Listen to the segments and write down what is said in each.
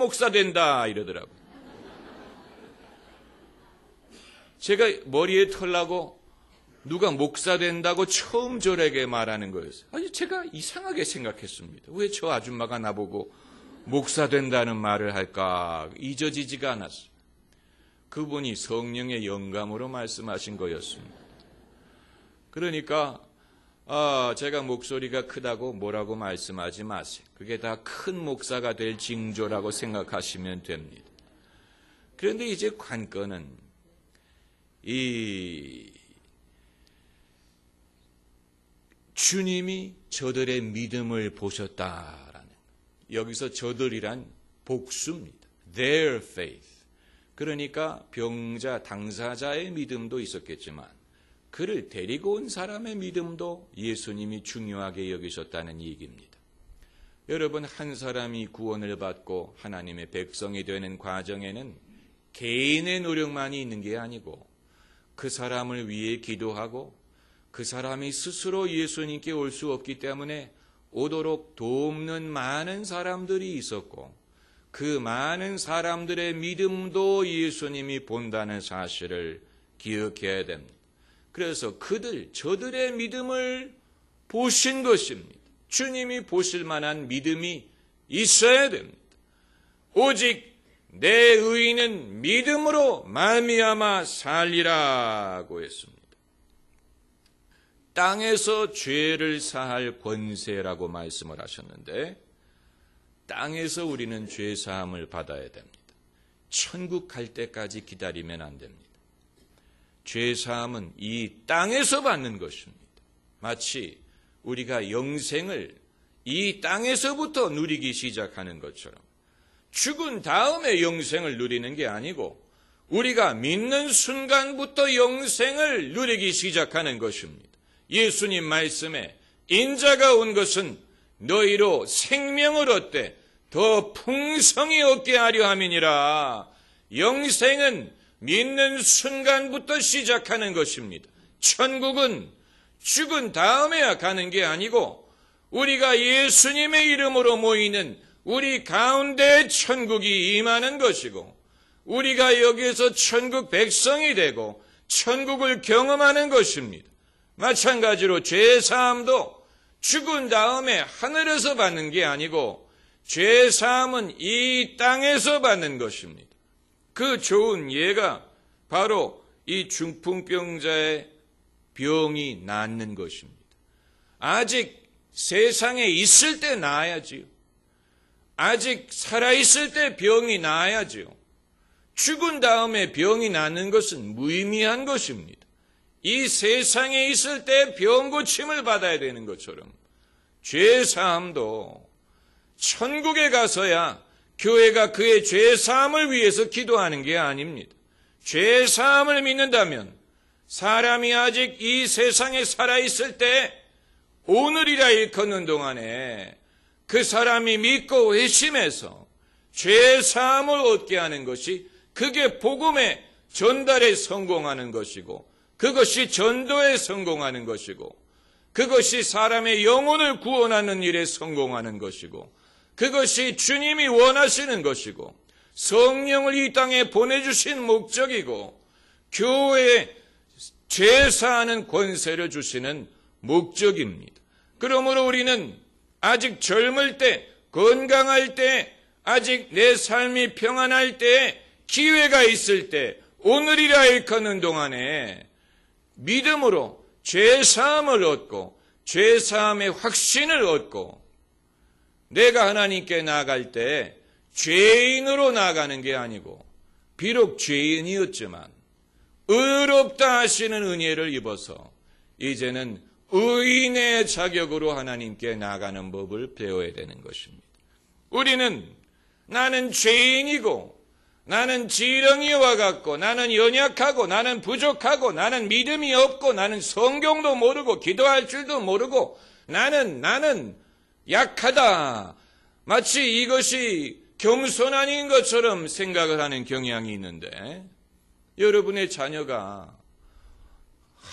목사 된다 이러더라고. 제가 머리에 털라고 누가 목사 된다고 처음 저에게 말하는 거였어요. 아니 제가 이상하게 생각했습니다. 왜 저 아줌마가 나보고 목사 된다는 말을 할까 잊어지지가 않았어요. 그분이 성령의 영감으로 말씀하신 거였습니다. 그러니까 아, 제가 목소리가 크다고 뭐라고 말씀하지 마세요. 그게 다 큰 목사가 될 징조라고 생각하시면 됩니다. 그런데 이제 관건은 이 주님이 저들의 믿음을 보셨다라는 여기서 저들이란 복수입니다. Their faith. 그러니까 병자 당사자의 믿음도 있었겠지만 그를 데리고 온 사람의 믿음도 예수님이 중요하게 여기셨다는 얘기입니다. 여러분 한 사람이 구원을 받고 하나님의 백성이 되는 과정에는 개인의 노력만이 있는 게 아니고 그 사람을 위해 기도하고 그 사람이 스스로 예수님께 올 수 없기 때문에 오도록 돕는 많은 사람들이 있었고 그 많은 사람들의 믿음도 예수님이 본다는 사실을 기억해야 됩니다. 그래서 그들, 저들의 믿음을 보신 것입니다. 주님이 보실 만한 믿음이 있어야 됩니다. 오직 내 의인은 믿음으로 말미암아 살리라고 했습니다. 땅에서 죄를 사할 권세라고 말씀을 하셨는데 땅에서 우리는 죄 사함을 받아야 됩니다. 천국 갈 때까지 기다리면 안 됩니다. 죄 사함은 이 땅에서 받는 것입니다. 마치 우리가 영생을 이 땅에서부터 누리기 시작하는 것처럼 죽은 다음에 영생을 누리는 게 아니고 우리가 믿는 순간부터 영생을 누리기 시작하는 것입니다. 예수님 말씀에 인자가 온 것은 너희로 생명을 얻되 더 풍성히 얻게 하려 함이니라. 영생은 믿는 순간부터 시작하는 것입니다. 천국은 죽은 다음에야 가는 게 아니고 우리가 예수님의 이름으로 모이는 우리 가운데 천국이 임하는 것이고 우리가 여기에서 천국 백성이 되고 천국을 경험하는 것입니다. 마찬가지로 죄 사함도 죽은 다음에 하늘에서 받는 게 아니고 죄 사함은 이 땅에서 받는 것입니다. 그 좋은 예가 바로 이 중풍병자의 병이 낫는 것입니다. 아직 세상에 있을 때 나아야지요. 아직 살아있을 때 병이 나아야지요. 죽은 다음에 병이 낫는 것은 무의미한 것입니다. 이 세상에 있을 때 병 고침을 받아야 되는 것처럼 죄 사함도 천국에 가서야 교회가 그의 죄 사함을 위해서 기도하는 게 아닙니다. 죄 사함을 믿는다면 사람이 아직 이 세상에 살아 있을 때 오늘이라 일컫는 동안에 그 사람이 믿고 회심해서 죄 사함을 얻게 하는 것이 그게 복음의 전달에 성공하는 것이고 그것이 전도에 성공하는 것이고 그것이 사람의 영혼을 구원하는 일에 성공하는 것이고 그것이 주님이 원하시는 것이고 성령을 이 땅에 보내주신 목적이고 교회에 제사하는 권세를 주시는 목적입니다. 그러므로 우리는 아직 젊을 때, 건강할 때, 아직 내 삶이 평안할 때, 기회가 있을 때, 오늘이라 일컫는 동안에 믿음으로 죄사함을 얻고 죄사함의 확신을 얻고 내가 하나님께 나아갈 때 죄인으로 나아가는 게 아니고 비록 죄인이었지만 의롭다 하시는 은혜를 입어서 이제는 의인의 자격으로 하나님께 나아가는 법을 배워야 되는 것입니다. 우리는 나는 죄인이고 나는 지렁이와 같고 나는 연약하고 나는 부족하고 나는 믿음이 없고 나는 성경도 모르고 기도할 줄도 모르고 나는 나는 약하다. 마치 이것이 겸손한인 것처럼 생각을 하는 경향이 있는데 여러분의 자녀가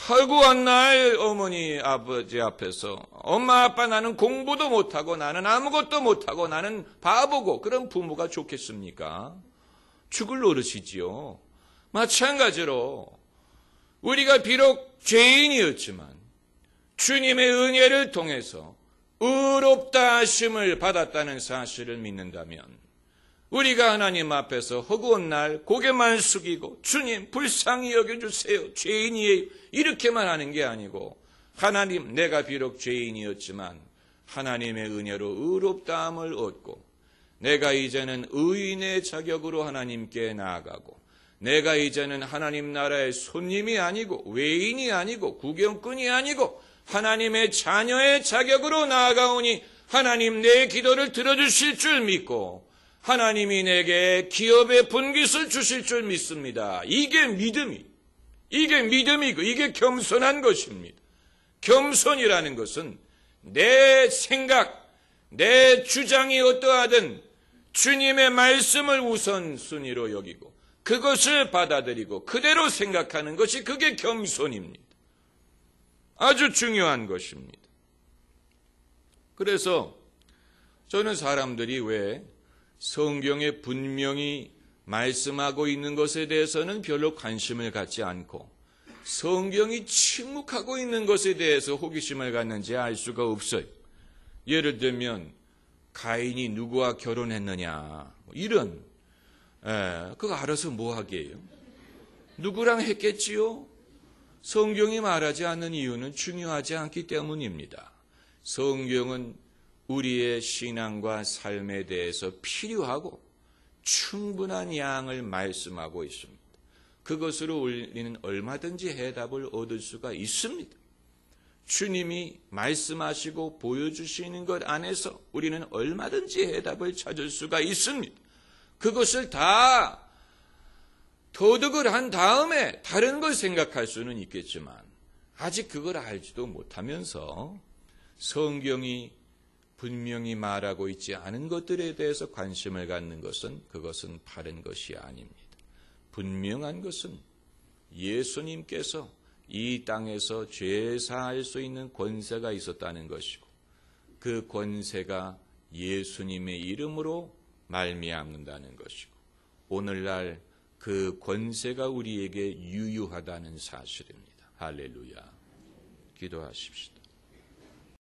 하루한 날 어머니 아버지 앞에서 엄마 아빠 나는 공부도 못하고 나는 아무것도 못하고 나는 바보고 그런 부모가 좋겠습니까? 죽을 노릇이지요. 마찬가지로 우리가 비록 죄인이었지만 주님의 은혜를 통해서 의롭다 하심을 받았다는 사실을 믿는다면 우리가 하나님 앞에서 허구한 날 고개만 숙이고 주님 불쌍히 여겨주세요. 죄인이에요 이렇게만 하는 게 아니고 하나님 내가 비록 죄인이었지만 하나님의 은혜로 의롭다함을 얻고 내가 이제는 의인의 자격으로 하나님께 나아가고 내가 이제는 하나님 나라의 손님이 아니고 외인이 아니고 구경꾼이 아니고 하나님의 자녀의 자격으로 나아가오니 하나님 내 기도를 들어주실 줄 믿고 하나님이 내게 기업의 분깃을 주실 줄 믿습니다. 이게 믿음이, 이게 믿음이고 이게 겸손한 것입니다. 겸손이라는 것은 내 생각, 내 주장이 어떠하든 주님의 말씀을 우선순위로 여기고 그것을 받아들이고 그대로 생각하는 것이 그게 겸손입니다. 아주 중요한 것입니다. 그래서 저는 사람들이 왜 성경에 분명히 말씀하고 있는 것에 대해서는 별로 관심을 갖지 않고 성경이 침묵하고 있는 것에 대해서 호기심을 갖는지 알 수가 없어요. 예를 들면 가인이 누구와 결혼했느냐 뭐 이런 에, 그거 알아서 뭐 하게요? 누구랑 했겠지요? 성경이 말하지 않는 이유는 중요하지 않기 때문입니다. 성경은 우리의 신앙과 삶에 대해서 필요하고 충분한 양을 말씀하고 있습니다. 그것으로 우리는 얼마든지 해답을 얻을 수가 있습니다. 주님이 말씀하시고 보여주시는 것 안에서 우리는 얼마든지 해답을 찾을 수가 있습니다. 그것을 다 도덕을 한 다음에 다른 걸 생각할 수는 있겠지만 아직 그걸 알지도 못하면서 성경이 분명히 말하고 있지 않은 것들에 대해서 관심을 갖는 것은 그것은 바른 것이 아닙니다. 분명한 것은 예수님께서 이 땅에서 죄 사할 수 있는 권세가 있었다는 것이고 그 권세가 예수님의 이름으로 말미암는다는 것이고 오늘날 그 권세가 우리에게 유효하다는 사실입니다. 할렐루야. 기도하십시다.